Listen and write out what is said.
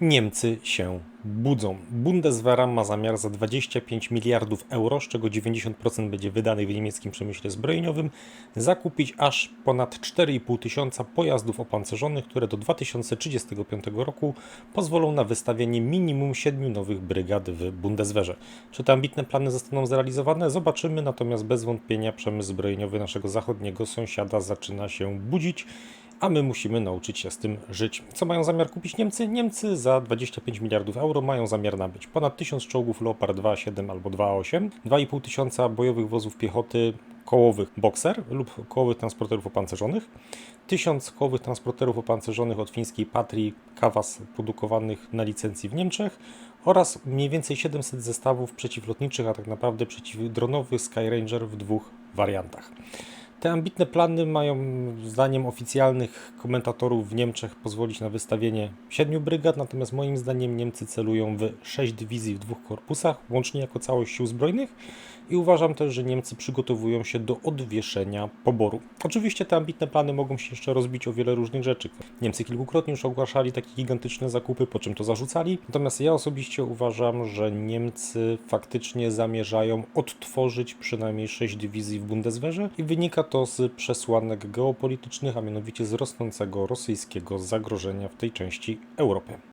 Niemcy się budzą. Bundeswehra ma zamiar za 25 miliardów euro, z czego 90% będzie wydanych w niemieckim przemyśle zbrojeniowym, zakupić aż ponad 4,5 tysiąca pojazdów opancerzonych, które do 2035 roku pozwolą na wystawienie minimum 7 nowych brygad w Bundeswehrze. Czy te ambitne plany zostaną zrealizowane? Zobaczymy, natomiast bez wątpienia przemysł zbrojeniowy naszego zachodniego sąsiada zaczyna się budzić a my musimy nauczyć się z tym żyć. Co mają zamiar kupić Niemcy? Niemcy za 25 miliardów euro mają zamiar nabyć ponad 1000 czołgów Leopard 2.7 albo 2.8, 2,5 tysiąca bojowych wozów piechoty kołowych Boxer lub kołowych transporterów opancerzonych, 1000 kołowych transporterów opancerzonych od fińskiej Patrii Kawas produkowanych na licencji w Niemczech oraz mniej więcej 700 zestawów przeciwlotniczych, a tak naprawdę przeciwdronowych Skyranger w dwóch wariantach. Te ambitne plany mają, zdaniem oficjalnych komentatorów w Niemczech, pozwolić na wystawienie siedmiu brygad, natomiast moim zdaniem Niemcy celują w sześć dywizji w dwóch korpusach, łącznie jako całość sił zbrojnych i uważam też, że Niemcy przygotowują się do odwieszenia poboru. Oczywiście te ambitne plany mogą się jeszcze rozbić o wiele różnych rzeczy. Niemcy kilkukrotnie już ogłaszali takie gigantyczne zakupy, po czym to zarzucali, natomiast ja osobiście uważam, że Niemcy faktycznie zamierzają odtworzyć przynajmniej sześć dywizji w Bundeswehrze i wynika to z przesłanek geopolitycznych, a mianowicie z rosnącego rosyjskiego zagrożenia w tej części Europy.